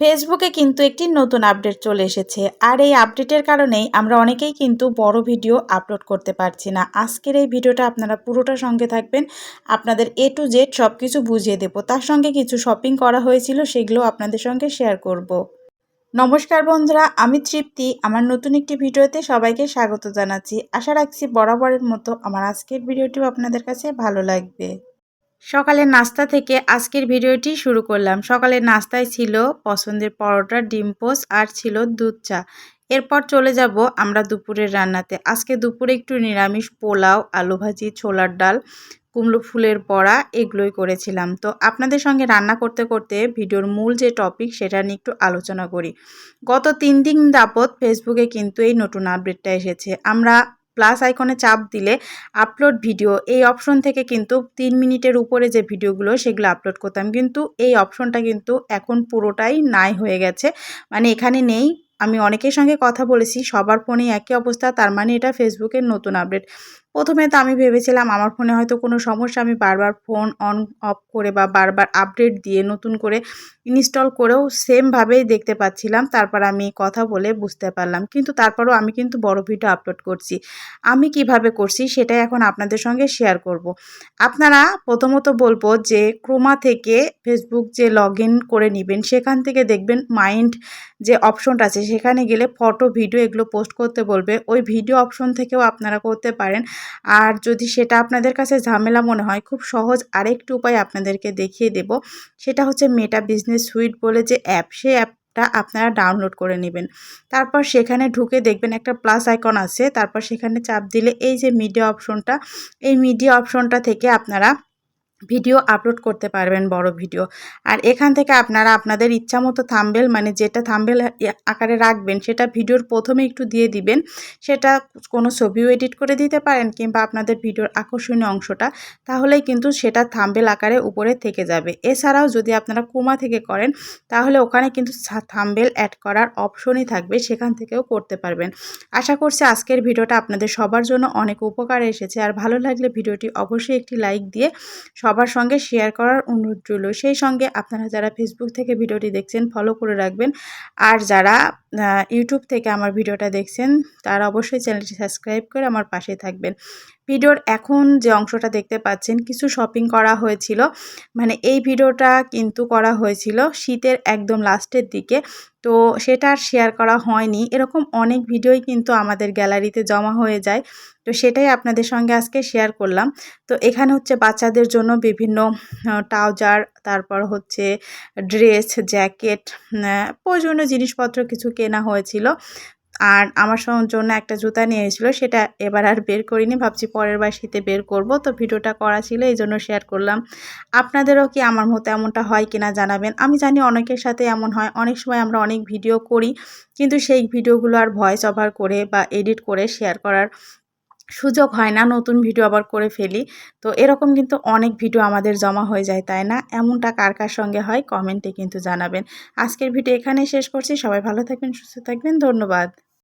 ফেসবুকে কিন্তু একটি নতুন আপডেট চলে এসেছে। আর এই আপডেটের কারণেই আমরা অনেকেই কিন্তু বড় ভিডিও আপলোড করতে পারছি না। আজকের এই ভিডিওটা আপনারা পুরোটা সঙ্গে থাকবেন। আপনাদের এ টু জেড সব কিছু বুঝিয়ে দেবো। তার সঙ্গে কিছু শপিং করা হয়েছিল সেগুলো আপনাদের সঙ্গে শেয়ার করব। নমস্কার বন্ধুরা, আমি তৃপ্তি। আমার নতুন একটি ভিডিওতে সবাইকে স্বাগত জানাচ্ছি। আশা রাখছি বরাবরের মতো আমার আজকের ভিডিওটিও আপনাদের কাছে ভালো লাগবে। সকালের নাস্তা থেকে আজকের ভিডিওটি শুরু করলাম। সকালের নাস্তায় ছিল পছন্দের পরোটা, ডিম পোস্ট আর ছিল দুধ চা। এরপর চলে যাব আমরা দুপুরের রান্নাতে। আজকে দুপুরে একটু নিরামিষ পোলাও আলু ভাজি ছোলার ডাল, কুমড়ো ফুলের বড়া এগুলোই করেছিলাম। তো আপনাদের সঙ্গে রান্না করতে করতে ভিডিওর মূল যে টপিক সেটা নিয়ে একটু আলোচনা করি। গত তিন দিন যাবৎ ফেসবুকে কিন্তু এই নতুন আপডেটটা এসেছে। আমরা প্লাস আইকনে চাপ দিলে আপলোড ভিডিও এই অপশন থেকে কিন্তু তিন মিনিটের উপরে যে ভিডিওগুলো সেগুলো আপলোড করতাম। কিন্তু এই অপশনটা কিন্তু এখন পুরোটাই নাই হয়ে গেছে। মানে এখানে নেই। আমি অনেকের সঙ্গে কথা বলেছি, সবার ফোনে একই অবস্থা, তার মানে এটা ফেসবুকের নতুন আপডেট প্রথমে তো আমি ভেবেছিলাম আমার ফোনে হয়তো কোনো সমস্যা, আমি বারবার ফোন অন, অফ করে বা বারবার আপডেট দিয়ে নতুন করে ইনস্টল করেও সেমভাবেই দেখতে পাচ্ছিলাম। তারপর আমি কথা বলে বুঝতে পারলাম। কিন্তু তারপরও আমি কিন্তু বড় ভিডিও আপলোড করছি। আমি কীভাবে করছি সেটাই এখন আপনাদের সঙ্গে শেয়ার করব। আপনারা প্রথমত বলব যে ক্রোমা থেকে ফেসবুক যে লগ করে নেবেন, সেখান থেকে দেখবেন মাইন্ড যে অপশনটা আছে, সেখানে গেলে ফটো, ভিডিও এগুলো পোস্ট করতে বলবে। ওই ভিডিও অপশন থেকেও আপনারা করতে পারেন। আর যদি সেটা আপনাদের কাছে ঝামেলা মনে হয়, খুব সহজ আরেকটি উপায় আপনাদেরকে দেখিয়ে দেব। সেটা হচ্ছে মেটা বিজনেস সুইট বলে যে অ্যাপ সেই অ্যাপটা আপনারা ডাউনলোড করে নেবেন। তারপর সেখানে ঢুকে দেখবেন একটা প্লাস আইকন আছে। তারপর সেখানে চাপ দিলে এই যে মিডিয়া অপশনটা এই মিডিয়া অপশনটা থেকে আপনারা ভিডিও আপলোড করতে পারবেন, বড় ভিডিও। আর এখান থেকে আপনারা আপনাদের ইচ্ছা মতো থাম্বেল মানে যেটা থাম্বেল আকারে রাখবেন, সেটা ভিডিওর প্রথমে একটু দিয়ে দিবেন। সেটা কোনো ছবিও এডিট করে দিতে পারেন কিংবা আপনাদের ভিডিওর আকর্ষণীয় অংশটা, তাহলেই কিন্তু সেটা থাম্বেল আকারে উপরে থেকে যাবে। এছাড়াও যদি আপনারা কোমা থেকে করেন, তাহলে ওখানে কিন্তু থাম্বেল অ্যাড করার অপশনই থাকবে, সেখান থেকেও করতে পারবেন। আশা করছি আজকের ভিডিওটা আপনাদের সবার জন্য অনেক উপকারে এসেছে। আর ভালো লাগলে ভিডিওটি অবশ্যই একটি লাইক দিয়ে সবার সঙ্গে শেয়ার করার অনুরোধ রইল। সেই সঙ্গে আপনারা যারা ফেসবুক থেকে ভিডিওটি দেখছেন ফলো করে রাখবেন। আর যারা ইউটিউব থেকে আমার ভিডিওটা দেখছেন, তারা অবশ্যই চ্যানেলটি সাবস্ক্রাইব করে আমার পাশে থাকবেন। ভিডিওর এখন যে অংশটা দেখতে পাচ্ছেন, কিছু শপিং করা হয়েছিল। মানে এই ভিডিওটা কিন্তু করা হয়েছিল শীতের একদম লাস্টের দিকে। তো সেটা আর শেয়ার করা হয়নি। এরকম অনেক ভিডিওই কিন্তু আমাদের গ্যালারিতে জমা হয়ে যায়। তো সেটাই আপনাদের সঙ্গে আজকে শেয়ার করলাম। তো এখানে হচ্ছে বাচ্চাদের জন্য বিভিন্ন ট্রাউজার তারপর হচ্ছে ড্রেস জ্যাকেট প্রয়োজনীয় জিনিসপত্র কিছু কেনা হয়েছিল। আর আমার জন্য একটা জুতা নিয়ে এসেছিল, সেটা এবার আর বের করিনি, ভাবছি পরের বার শীতে বের করব। তো ভিডিওটা করা ছিল, এই জন্য শেয়ার করলাম। আপনাদেরও কি আমার মতো এমনটা হয় কিনা জানাবেন? আমি জানি অনেকের সাথে এমন হয়, অনেক সময় আমরা অনেক ভিডিও করি, কিন্তু সেই ভিডিওগুলো আর ভয়েস ওভার করে বা এডিট করে শেয়ার করার সুযোগ হয় না, নতুন ভিডিও আবার করে ফেলি। তো এরকম কিন্তু অনেক ভিডিও আমাদের জমা হয়ে যায়, তাই না? এমনটা কার কার সঙ্গে হয় কমেন্টে কিন্তু জানাবেন। আজকের ভিডিও এখানে শেষ করছি, সবাই ভালো থাকবেন, সুস্থ থাকবেন, ধন্যবাদ।